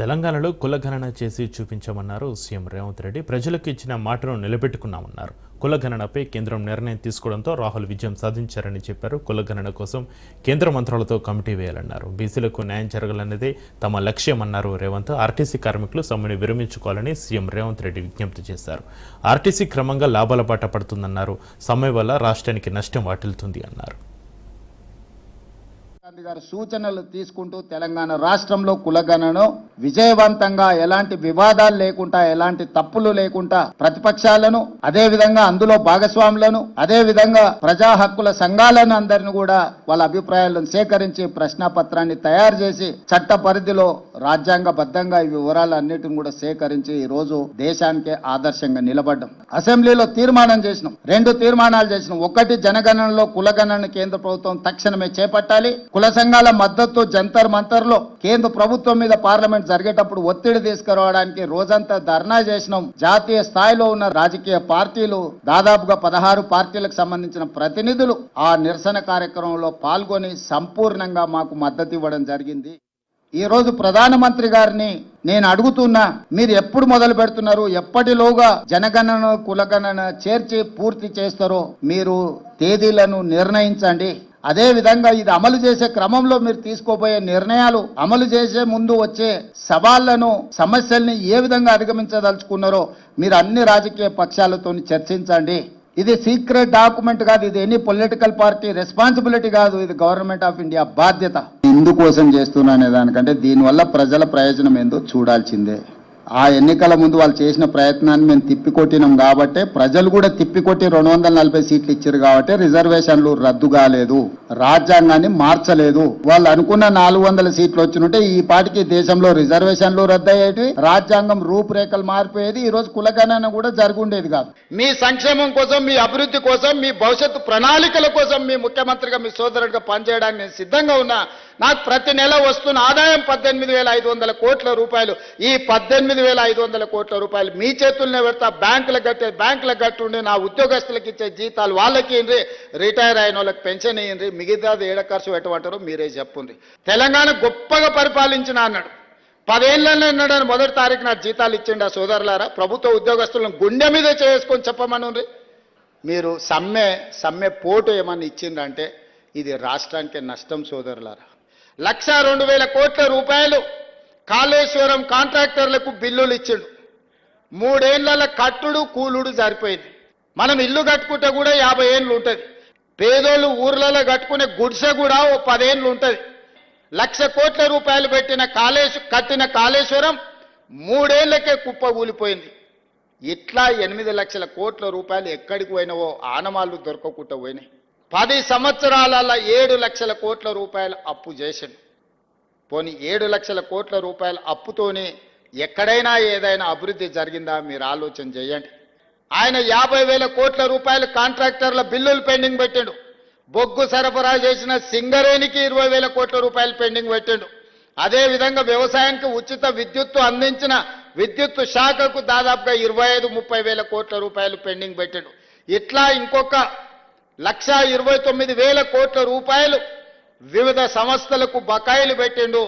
తెలంగాణలో కులగణన చేసి చూపించామన్నారు సీఎం రేవంత్ రెడ్డి. ప్రజలకు ఇచ్చిన మాటను నిలబెట్టుకున్నామన్నారు. కులగణనపై కేంద్రం నిర్ణయం తీసుకోవడంతో రాహుల్ విజయం సాధించారని చెప్పారు. కులగణన కోసం కేంద్ర మంత్రులతో కమిటీ వేయాలన్నారు. బీసీలకు న్యాయం జరగాలన్నదే తమ లక్ష్యమన్నారు రేవంత్. ఆర్టీసీ కార్మికులు సమ్మెను విరమించుకోవాలని సీఎం రేవంత్ రెడ్డి విజ్ఞప్తి చేశారు. ఆర్టీసీ క్రమంగా లాభాల బాట పడుతుందన్నారు. సమ్మె వల్ల రాష్ట్రానికి నష్టం వాటిల్తుంది అన్నారు. గాంధీ గారి సూచనలు తీసుకుంటూ తెలంగాణ రాష్ట్రంలో కులగణను విజయవంతంగా ఎలాంటి వివాదాలు లేకుండా ఎలాంటి తప్పులు లేకుండా ప్రతిపక్షాలను అదే విధంగా అందులో భాగస్వాములను అదే విధంగా ప్రజా హక్కుల సంఘాలను అందరిని కూడా వాళ్ళ అభిప్రాయాలను సేకరించి ప్రశ్న పత్రాన్ని తయారు చేసి చట్ట పరిధిలో రాజ్యాంగబద్ధంగా ఈ వివరాలన్నిటిని కూడా సేకరించి ఈ రోజు దేశానికి ఆదర్శంగా నిలబడ్డం. అసెంబ్లీలో తీర్మానం చేసినాం. రెండు తీర్మానాలు చేసినాం. ఒకటి జనగణనలో కులగణన కేంద్ర ప్రభుత్వం తక్షణమే చేపట్టాలి. కుల సంఘాల మద్దతు జంతర్ మంతర్లో కేంద్ర ప్రభుత్వం మీద పార్లమెంట్ జరిగేటప్పుడు ఒత్తిడి తీసుకురావడానికి రోజంతా ధర్నా చేసినాం. జాతీయ స్థాయిలో ఉన్న రాజకీయ పార్టీలు దాదాపుగా పదహారు పార్టీలకు సంబంధించిన ప్రతినిధులు ఆ నిరసన కార్యక్రమంలో పాల్గొని సంపూర్ణంగా మాకు మద్దతు ఇవ్వడం జరిగింది. ఈ రోజు ప్రధానమంత్రి గారిని నేను అడుగుతున్నా మీరు ఎప్పుడు మొదలు పెడుతున్నారు? ఎప్పటిలోగా జనగణన కులగణన చేర్చి పూర్తి చేస్తారో మీరు తేదీలను నిర్ణయించండి. అదేవిధంగా ఇది అమలు చేసే క్రమంలో మీరు తీసుకోబోయే నిర్ణయాలు అమలు చేసే ముందు వచ్చే సవాళ్ళను సమస్యల్ని ఏ విధంగా అధిగమించదలుచుకున్నారో మీరు అన్ని రాజకీయ పక్షాలతో చర్చించండి. ఇది సీక్రెట్ డాక్యుమెంట్ కాదు ఇది ఎనీ పొలిటికల్ పార్టీ రెస్పాన్సిబిలిటీ కాదు ఇది గవర్నమెంట్ ఆఫ్ ఇండియా బాధ్యత. ఎందుకోసం చేస్తున్నానే దానికంటే దీనివల్ల ప్రజల ప్రయోజనం ఏందో చూడాల్సిందే. ఆ ఎన్నికల ముందు వాళ్ళు చేసిన ప్రయత్నాన్ని మేము తిప్పికొట్టినాం కాబట్టి ప్రజలు కూడా తిప్పికొట్టి రెండు వందల నలభై సీట్లు ఇచ్చారు కాబట్టి రిజర్వేషన్లు రద్దు కాలేదు రాజ్యాంగాన్ని మార్చలేదు. వాళ్ళు అనుకున్న నాలుగు వందల సీట్లు వచ్చినట్టే ఈ పాటికి దేశంలో రిజర్వేషన్లు రద్దు అయ్యేటివి రాజ్యాంగం రూపురేఖలు మారిపోయేది ఈ రోజు కులగణన కూడా జరుగుండేది కాదు. మీ సంక్షేమం కోసం మీ అభివృద్ధి కోసం మీ భవిష్యత్తు ప్రణాళికల కోసం మీ ముఖ్యమంత్రిగా మీ సోదరుడిగా పనిచేయడానికి నేను సిద్ధంగా ఉన్నా. నాకు ప్రతి నెల వస్తున్న ఆదాయం పద్దెనిమిది వేల ఐదు వందల కోట్ల రూపాయలు. ఈ పద్దెనిమిది వేల ఐదు వందల కోట్ల రూపాయలు మీ చేతుల్నే పెడతా. బ్యాంకులకు కట్టే బ్యాంకులకు కట్టుండి నా ఉద్యోగస్తులకు ఇచ్చే జీతాలు వాళ్ళకి ఇయ్యండి రిటైర్ అయిన వాళ్ళకి పెన్షన్ ఇయ్యండి మిగతాది ఏడ ఖర్చు పెట్టమంటారో మీరే చెప్పుండ్రి. తెలంగాణ గొప్పగా పరిపాలించిన అన్నాడు. పదేళ్ళలో ఉన్నాడని మొదటి తారీఖు నా జీతాలు ఇచ్చిండి ఆ సోదరులారా. ప్రభుత్వ ఉద్యోగస్తులను గుండె మీద చేసుకొని చెప్పమని మీరు సమ్మె సమ్మె పోటు ఏమన్నా ఇచ్చిందంటే ఇది రాష్ట్రానికి నష్టం సోదరులారా. లక్ష రెండు వేల కోట్ల రూపాయలు కాళేశ్వరం కాంట్రాక్టర్లకు బిల్లులు ఇచ్చిండు. మూడేళ్ళ కట్టుడు కూలుడు సరిపోయింది మనం ఇల్లు కట్టుకుంటే కూడా యాభై ఏళ్ళు ఉంటుంది. పేదోళ్ళు ఊర్లలో కట్టుకునే గుడిసె కూడా ఓ పదేళ్ళు ఉంటుంది. లక్ష కోట్ల రూపాయలు పెట్టిన కాళేశ్వ కట్టిన కాళేశ్వరం మూడేళ్ళకే కుప్ప కూలిపోయింది ఇట్లా ఎనిమిది లక్షల కోట్ల రూపాయలు ఎక్కడికి పోయినవో ఆనమాళ్ళు దొరకకుండా పోయినాయి. పది సంవత్సరాలలో ఏడు లక్షల కోట్ల రూపాయలు అప్పు చేసిండు. పోనీ ఏడు లక్షల కోట్ల రూపాయల అప్పుతోనే ఎక్కడైనా ఏదైనా అభివృద్ధి జరిగిందా మీరు ఆలోచన చేయండి. ఆయన యాభై వేల కోట్ల రూపాయలు కాంట్రాక్టర్ల బిల్లులు పెండింగ్ పెట్టాడు. బొగ్గు సరఫరా చేసిన సింగరేణికి ఇరవై వేల కోట్ల రూపాయలు పెండింగ్ పెట్టాడు. అదేవిధంగా వ్యవసాయానికి ఉచిత విద్యుత్తు అందించిన విద్యుత్తు శాఖకు దాదాపుగా ఇరవై ఐదు ముప్పై వేల కోట్ల రూపాయలు పెండింగ్ పెట్టాడు. ఇట్లా ఇంకొక లక్ష ఇరవై తొమ్మిది వేల కోట్ల రూపాయలు వివిధ సంస్థలకు బకాయిలు పెట్టిండు.